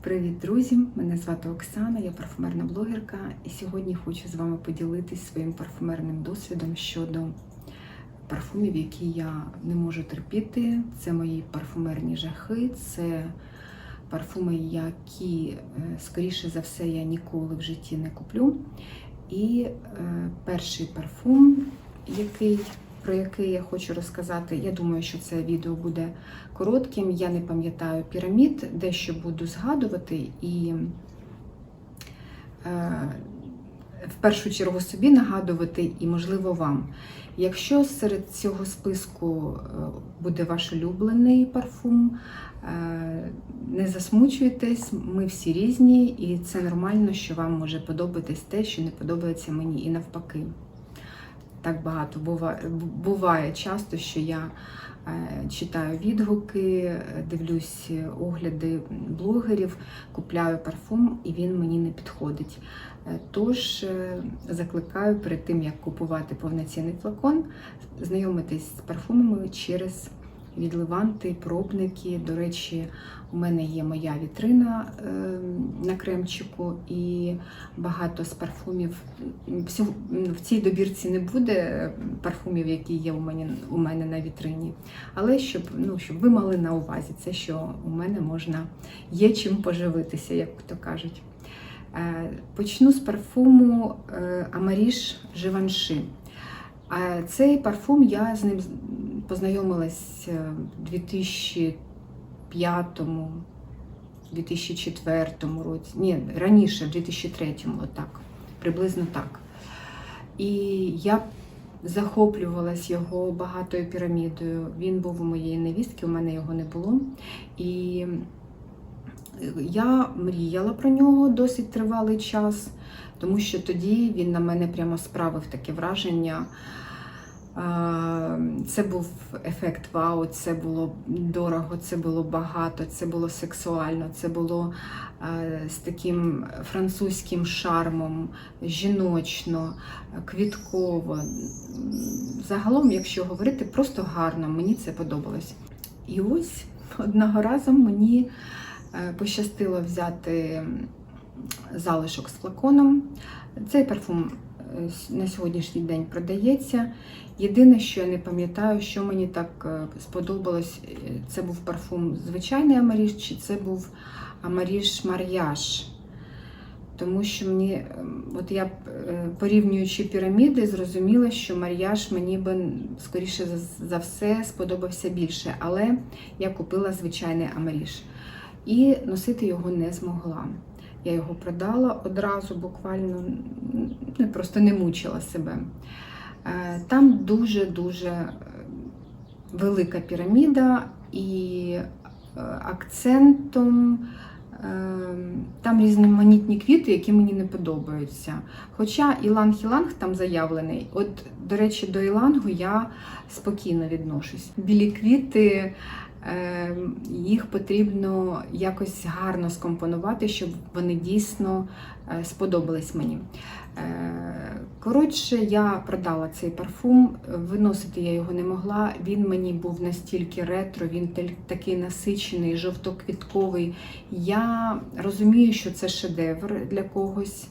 Привіт, друзі! Мене звати Оксана, я парфумерна блогерка, і сьогодні хочу з вами поділитись своїм парфумерним досвідом щодо парфумів, які я не можу терпіти. Це мої парфумерні жахи, це парфуми, які, е, скоріше за все, я ніколи в житті не куплю. І е, перший парфум, який, про який я хочу розказати, я думаю, що це відео буде коротким. Я не пам'ятаю пірамід, дещо буду згадувати і е, в першу чергу собі нагадувати, і, можливо, вам. Якщо серед цього списку е, буде ваш улюблений парфум, е, не засмучуйтесь, ми всі різні, і це нормально, що вам може подобатись те, що не подобається мені, і навпаки. Так багато буває, буває часто, що я е, читаю відгуки, дивлюсь огляди блогерів, купляю парфум і він мені не підходить. Е, Тож е, закликаю перед тим, як купувати повноцінний флакон, знайомитись з парфумами через відливанти, пробники. До речі, у мене є моя вітрина е, на кремчику, і багато з парфумів. В цій добірці не буде парфумів, які є у мене, у мене на вітрині. Але щоб, ну, щоб ви мали на увазі, це що у мене можна є чим поживитися, як то кажуть. Е, Почну з парфуму е, Амаріш. А Цей парфум я з ним познайомилась е, в 2005 2004 році, ні, раніше, в 2003, отак, приблизно так. І я захоплювалась його багатою пірамідою. Він був у моєї невістки, у мене його не було. І я мріяла про нього досить тривалий час, тому що тоді він на мене прямо справив таке враження. Це був ефект вау, це було дорого, це було багато, це було сексуально, це було з таким французьким шармом, жіночно, квітково. Загалом, якщо говорити, просто гарно, мені це подобалось. І ось одного разу мені е, пощастило взяти залишок з флаконом. Цей парфум е, на сьогоднішній день продається. Єдине, що я не пам'ятаю, що мені так е, сподобалось, е, це був парфум звичайний Амаріш, чи це був Амаріш Мар'яж. Тому що мені, е, от я е, порівнюючи піраміди, зрозуміла, що Мар'яж мені би скоріше за- все сподобався більше, але я купила звичайний Амаріш і носити його не змогла. Я його продала одразу, буквально просто не мучила себе. Е, Там дуже-дуже е, велика піраміда і е, акцентом. Там різноманітні квіти, які мені не подобаються. Хоча іланг-іланг там заявлений. От, до речі, до ілангу я спокійно відношусь. Білі квіти, їх потрібно якось гарно скомпонувати, щоб вони дійсно е, сподобались мені. Е, Коротше, я продала цей парфум, виносити я його не могла. Він мені був настільки ретро, він такий насичений, жовтоквітковий. Я розумію, що це шедевр для когось.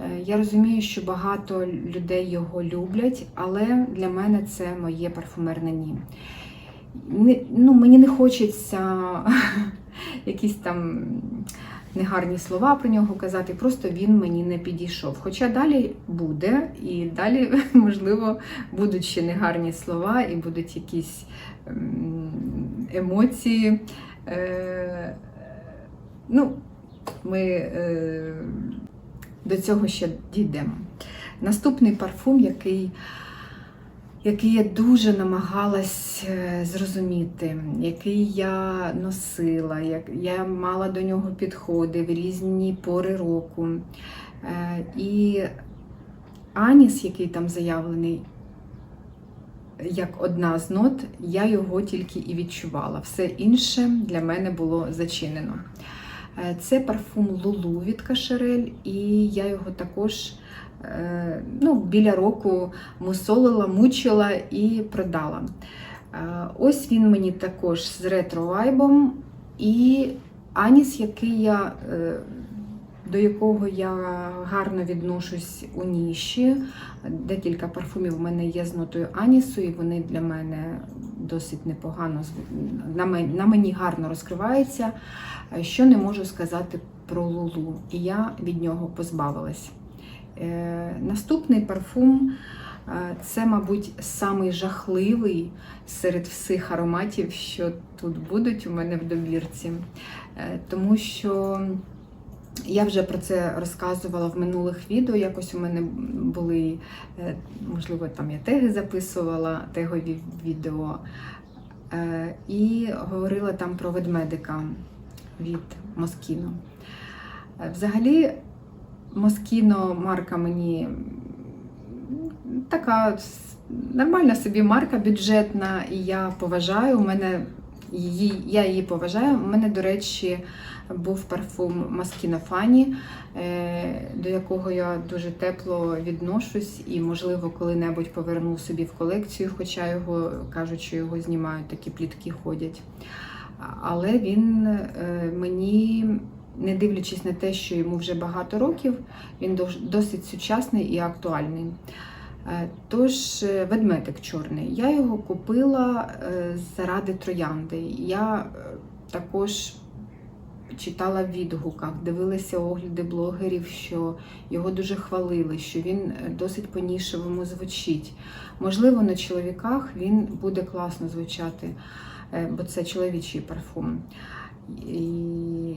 Е, Я розумію, що багато людей його люблять, але для мене це моє парфумерне ні. Ну, мені не хочеться якісь там негарні слова про нього казати, просто він мені не підійшов. Хоча далі буде, і далі, можливо, будуть ще негарні слова, і будуть якісь ем, емоції. Е, Ну, ми е, до цього ще дійдемо. Наступний парфум, який який я дуже намагалась е, зрозуміти, який я носила, як я мала до нього підходи в різні пори року. Е, І Аніс, який там заявлений, як одна з нот, я його тільки і відчувала. Все інше для мене було зачинено. Е, Це парфум Лулу від Кашерель, і я його також ну, біля року мусолила, мучила і продала. Е, Ось він мені також з ретро-вайбом, і Аніс, який я, е, до якого я гарно відношусь у ніші. Декілька парфумів в мене є з нотою Анісу, і вони для мене досить непогано на мені гарно розкриваються. Е, Що не можу сказати про Лулу, і я від нього позбавилась. Е, Наступний парфум е, це, мабуть, самий жахливий серед всіх ароматів, що тут будуть у мене в добірці. Е, Тому що я вже про це розказувала в минулих відео. Якось у мене були, можливо, там я теги записувала, тегові відео. І говорила там про ведмедика від Москіно. Взагалі, Москіно марка мені така нормальна собі марка, бюджетна, і я поважаю. У мене її, я її поважаю. У мене, до речі, був парфум Москіно Фані, е, до якого я дуже тепло відношусь і, можливо, коли-небудь поверну собі в колекцію, хоча його кажуть, що його знімають, такі плітки ходять. Але він е, мені, не дивлячись на те, що йому вже багато років, він досить сучасний і актуальний. Е, Тож, е, ведмедик чорний. Я його купила е, заради троянди. Я також читала в відгуках, дивилася огляди блогерів, що його дуже хвалили, що він досить по-нішевому звучить. Можливо, на чоловіках він буде класно звучати, бо це чоловічий парфум. І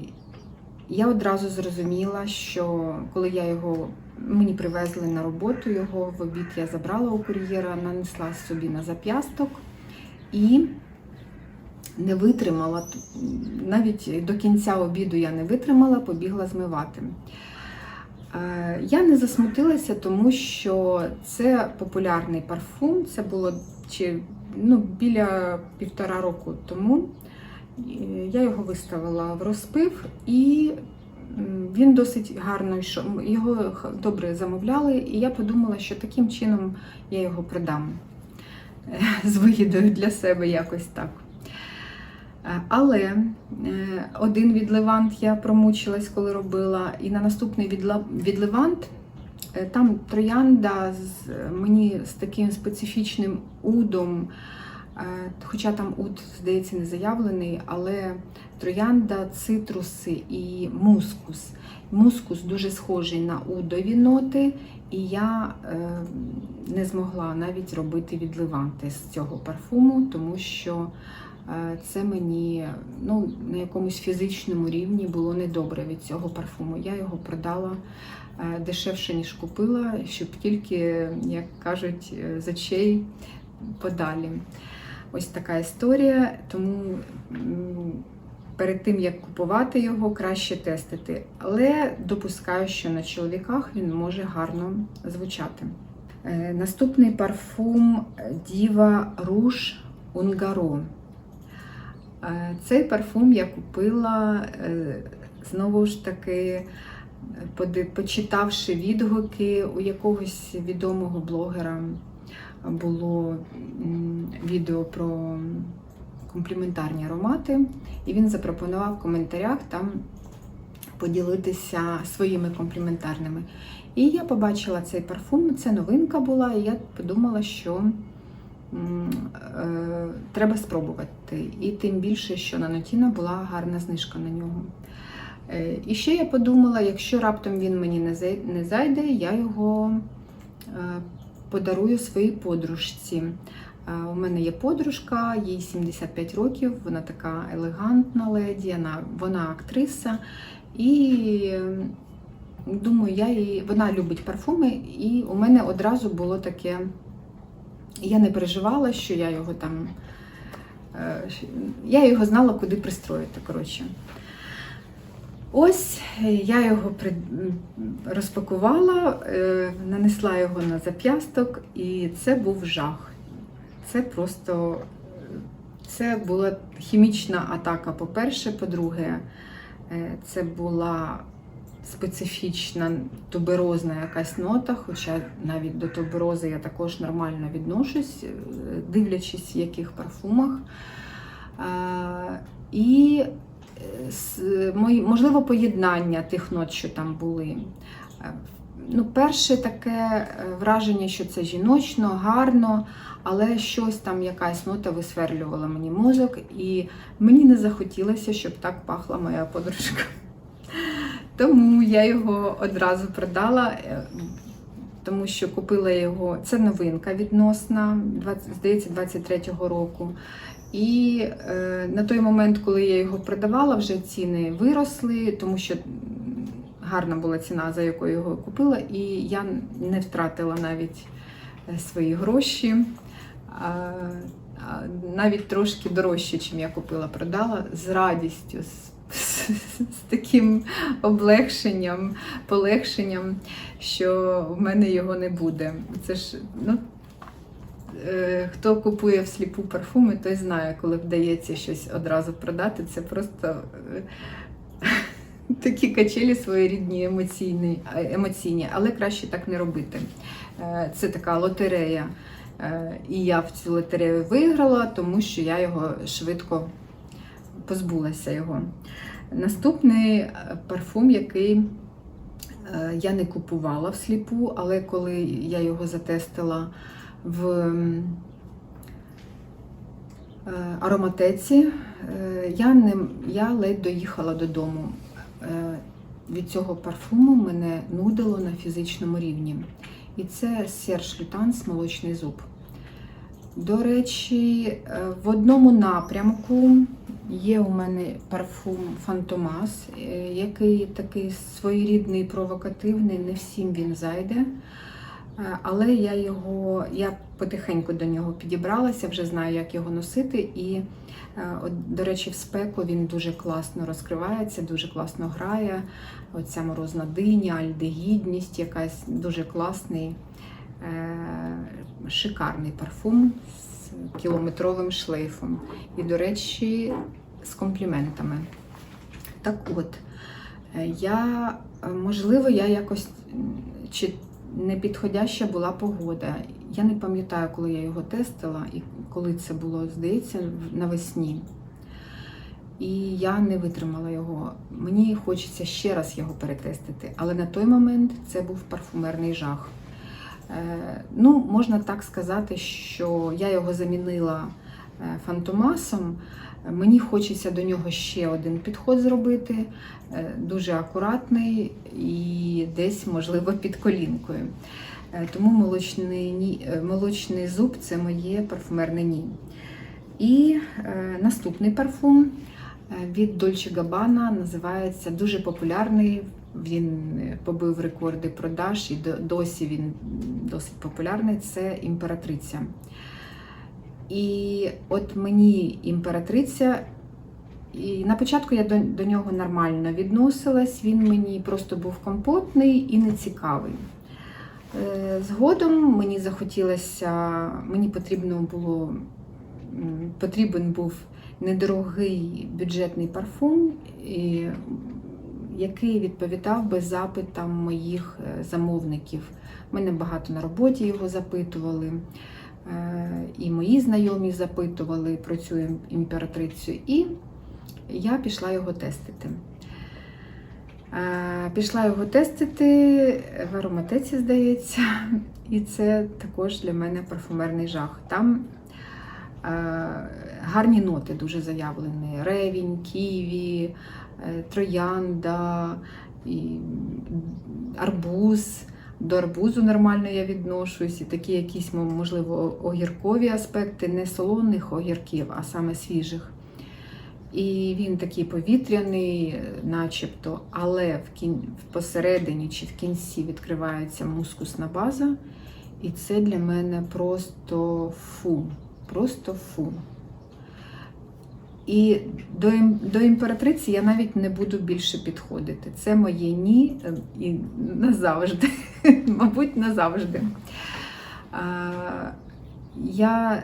я одразу зрозуміла, що коли я його мені привезли на роботу, його в обід я забрала у кур'єра, нанесла собі на зап'ясток і не витримала. Навіть до кінця обіду я не витримала, побігла змивати. Е, Я не засмутилася, тому що це популярний парфум. Це було чи, ну, біля півтора року тому. Е, Я його виставила в розпив і він досить гарно йшов. Його добре замовляли, і я подумала, що таким чином я його продам Е, з вигідою для себе якось так. Е, Але один від Левант я промучилась, коли робила, і на наступний від, Ла- від Левант е, там троянда з мені з таким специфічним удом. Е, Хоча там уд, здається, не заявлений, але троянда, цитруси і мускус. Мускус дуже схожий на удові ноти, і я е, не змогла навіть робити відливанти з цього парфуму, тому що е, це мені ну, на якомусь фізичному рівні було недобре від цього парфуму. Я його продала дешевше, ніж купила, щоб тільки, як кажуть, з очей подалі. Ось така історія, тому перед тим як купувати його, краще тестити. Але допускаю, що на чоловіках він може гарно звучати. Е, Наступний парфум Діва Руж Унгаро. Цей парфум я купила е, знову ж таки, почитавши відгуки у якогось відомого блогера було відео про компліментарні аромати, і він запропонував в коментарях там поділитися своїми компліментарними. І я побачила цей парфум, це новинка була, і я подумала, що е, треба спробувати. І тим більше, що на Нотіно була гарна знижка на нього. Е, І ще я подумала, якщо раптом він мені не зайде, я його е, подарую своїй подружці. Е, У мене є подружка, їй 75 років, вона така елегантна леді, вона, вона актриса. І думаю, я її, вона любить парфуми, і у мене одразу було таке. Я не переживала, що я його там. е, Я його знала, куди пристроїти. коротше. Ось е, я його розпакувала, е, нанесла його на зап'ясток, і це був жах. Це просто це була хімічна атака, по-перше. По-друге, е, це була специфічна туберозна якась нота, хоча навіть до туберози я також нормально відношусь, дивлячись, в яких парфумах. І можливо, поєднання тих нот, що там були. Е, Ну, перше таке е, враження, що це жіночно, гарно, але щось там, якась нота висверлювала мені мозок, і мені не захотілося, щоб так пахла моя подружка. Тому я його одразу продала, е, тому що купила його. Це новинка відносна, здається, 23-го року. І е, на той момент, коли я його продавала, вже ціни виросли, тому що гарна була ціна, за якою його купила, і я не втратила навіть е, свої гроші. А, навіть трошки дорожче, чим я купила, продала з радістю, з, таким облегшенням, полегшенням, що в мене його не буде. Це ж, ну, хто купує всліпу парфуми, той знає, коли вдається щось одразу продати. Це просто е, такі качелі своєрідні емоційні, е, емоційні, але краще так не робити. Е, Це така лотерея. Е, І я в цю лотерею виграла, тому що я його швидко позбулася його. Наступний е, парфум, який е, я не купувала всліпу, але коли я його затестила в е, ароматеці, е, я, не, я ледь доїхала додому. Е, Від цього парфуму мене нудило на фізичному рівні. І це Серж Лютанс молочний зуб. До речі, в одному напрямку є у мене парфум Фантомас, який такий своєрідний, провокативний, не всім він зайде. Е, Але я його, я потихеньку до нього підібралася, вже знаю, як його носити. І, е, до речі, в спеку він дуже класно розкривається, дуже класно грає. Оця морозна диня, альдегідність, якась дуже класний, е, шикарний парфум з кілометровим шлейфом. І, до речі, з компліментами. Так от, я, можливо, я якось чи не підходяща була погода. Я не пам'ятаю, коли я його тестила і коли це було, здається, навесні. І я не витримала його. Мені хочеться ще раз його перетестити, але на той момент це був парфумерний жах. Е, ну, можна так сказати, що я його замінила фантомасом. Мені хочеться до нього ще один підход зробити, е, дуже акуратний і десь, можливо, під колінкою. Е, Тому молочний, е, молочний зуб це моє парфумерне ні. І е, наступний парфум е, від Dolce Gabbana називається дуже популярний. Він е, побив рекорди продаж і досі він досить популярний. Це імператриця. І от мені імператриця. І на початку я до, до нього нормально відносилась, він мені просто був компотний і нецікавий. Е, Згодом мені захотілося, мені потрібно було, потрібен був недорогий бюджетний парфум, який відповідав би запитам моїх е, замовників. Мене багато на роботі його запитували. Е, І мої знайомі запитували про цю імператрицю, і я пішла його тестити. Е, Пішла його тестити в ароматеці, здається, і це також для мене парфумерний жах. Там е, гарні ноти дуже заявлені: ревінь, ківі, троянда, і арбуз. До арбузу нормально я відношусь, і такі якісь, можливо, огіркові аспекти, не солоних огірків, а саме свіжих. І він такий повітряний, начебто, але в кін... посередині чи в кінці відкривається мускусна база. І це для мене просто фу. Просто фу. І до, до імператриці я навіть не буду більше підходити. Це моє ні і назавжди. Мабуть, назавжди. А, я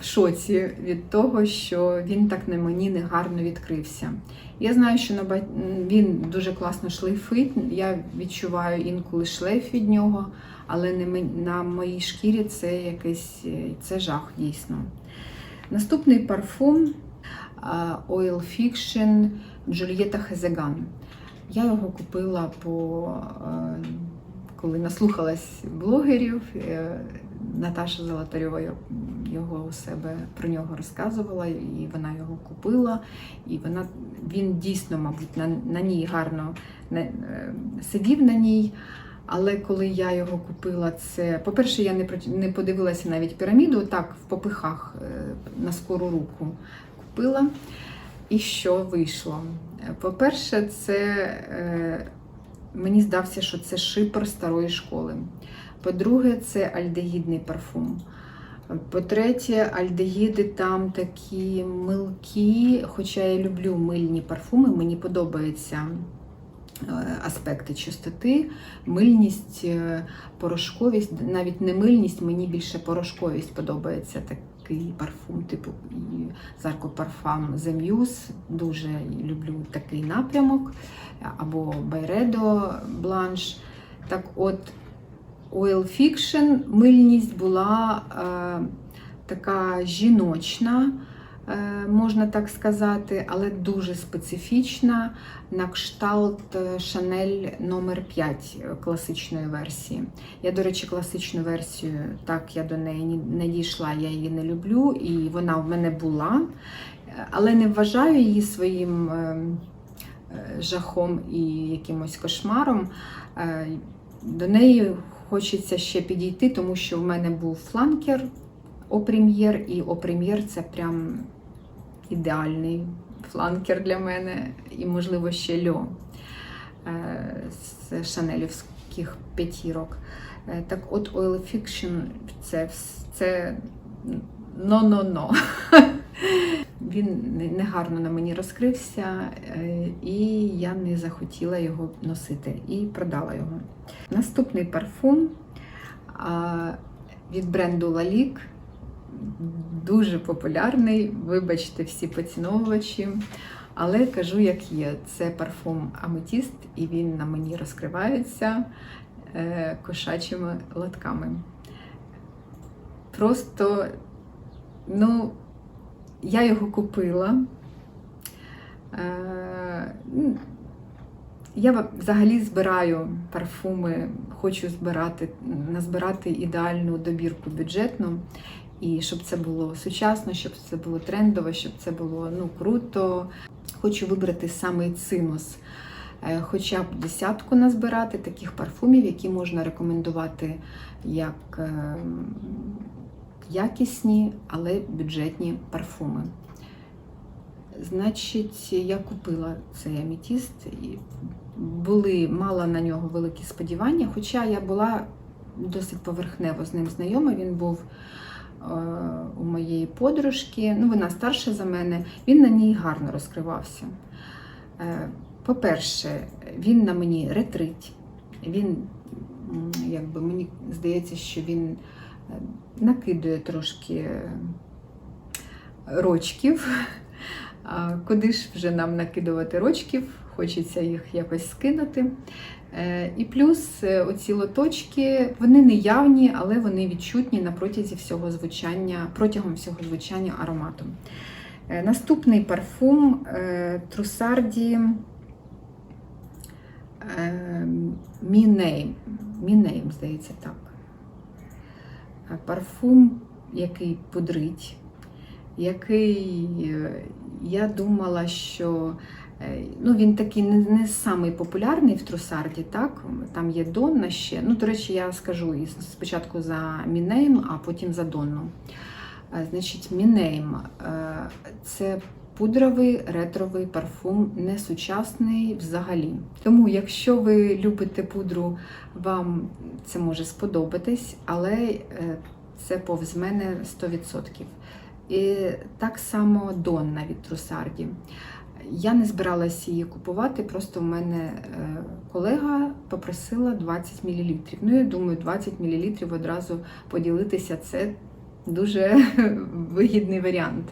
в шоці від того, що він так на мені негарно відкрився. Я знаю, що він дуже класно шлейфить. Я відчуваю інколи шлейф від нього, але на моїй шкірі це якийсь е, це жах дійсно. Наступний парфум Oil Fiction Джульєта Хезеган. Я його купила по е, коли наслухалась блогерів. е, Наташа Золотарьова його у себе про нього розказувала, і вона його купила. І вона він дійсно, мабуть, на, на ній гарно не, е, сидів на ній. Але коли я його купила, це по-перше, я не подивилася навіть піраміду, так в попихах е, на скору руку купила. І що вийшло? Е, По-перше, це е, мені здався, що це шипер старої школи. По-друге, це альдегідний парфум. По-третє, альдегіди там такі милкі, хоча я люблю мильні парфуми, мені подобаються е, аспекти чистоти, мильність, е, порошковість, навіть не мильність, мені більше порошковість подобається такий парфум, типу Зарко Парфам Muse. Дуже люблю такий напрямок, або Байредо Бланш. Так от, Oil Fiction мильність була е, така жіночна, е, можна так сказати, але дуже специфічна на кшталт е, Chanel номер 5 класичної версії. Я, до речі, класичну версію, так я до неї не дійшла, я її не люблю, і вона в мене була, е, але не вважаю її своїм е, е, жахом і якимось кошмаром. Е, До неї хочеться ще підійти, тому що в мене був фланкер О-прем'єр, і О-прем'єр це прям ідеальний фланкер для мене, і, можливо, ще льо е, з шанелівських п'ятірок. Е, Так от Oil Fiction це, це но-но-но. Він негарно на мені розкрився, е, і я не захотіла його носити і продала його. Наступний парфум від бренду Lalique. Дуже популярний, вибачте, всі поціновувачі. Але кажу, як є, це парфум Аметіст, і він на мені розкривається е, кошачими латками. Просто, ну, я його купила. Е, я взагалі збираю парфуми, хочу збирати, назбирати ідеальну добірку бюджетну. І щоб це було сучасно, щоб це було трендово, щоб це було ну, круто. Хочу вибрати саме цинус. Е, Хоча б десятку назбирати таких парфумів, які можна рекомендувати як е, якісні, але бюджетні парфуми. Значить, я купила цей амітіст і були мала на нього великі сподівання, хоча я була досить поверхнево з ним знайома. Він був у моєї подружки, ну вона старша за мене, він на ній гарно розкривався. Е, По-перше, він на мені ретрить. Він, якби мені здається, що він е, накидує трошки е, рочків. Куди ж вже нам накидувати рочків? Хочеться їх якось скинути. Е, І плюс е, оці лоточки, вони не явні, але вони відчутні на протязі всього звучання, протягом всього звучання аромату. Е, Наступний парфум Трусарді Мінейм. Здається, так. Парфум, який пудрить, який я думала, що ну, він такий не, не самий популярний в Трусарді, так? Там є Донна ще. Ну, до речі, я скажу спочатку за Мінейм, а потім за Донну. Е, Значить, Мінейм е, це пудровий ретровий парфум, не сучасний взагалі. Тому, якщо ви любите пудру, вам це може сподобатись, але е, це повз мене 100%. І так само Донна від Трусарді. Я не збиралася її купувати, просто в мене е, колега попросила 20 мл. Ну, я думаю, 20 мл одразу поділитися це дуже вигідний варіант.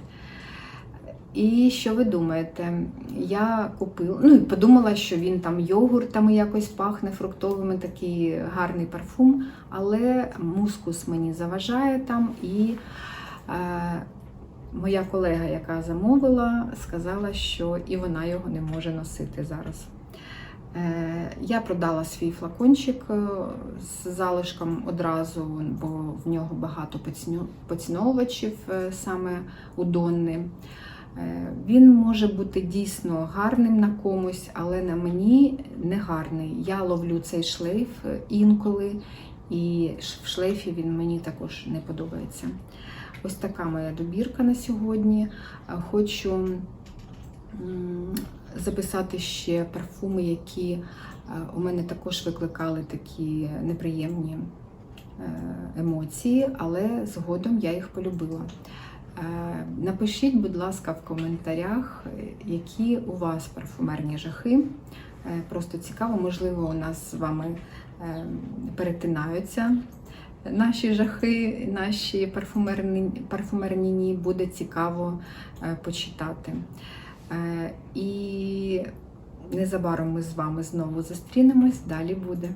І що ви думаєте? Я купила, ну і подумала, що він там йогуртами якось пахне фруктовими, такий гарний парфум, але мускус мені заважає там і е, моя колега, яка замовила, сказала, що і вона його не може носити зараз. Е, Я продала свій флакончик е, з залишком одразу, бо в нього багато поціновувачів е, саме у Донни. Він може бути дійсно гарним на комусь, але на мені не гарний. Я ловлю цей шлейф інколи, і в шлейфі він мені також не подобається. Ось така моя добірка на сьогодні. Е, Хочу записати ще парфуми, які е, у мене також викликали такі неприємні е, емоції, але згодом я їх полюбила. Напишіть, будь ласка, в коментарях, які у вас парфумерні жахи. Просто цікаво, можливо, у нас з вами перетинаються наші жахи, наші парфумерні, парфумерні ні. буде цікаво е, почитати. Е, І незабаром ми з вами знову зустрінемось. Далі буде.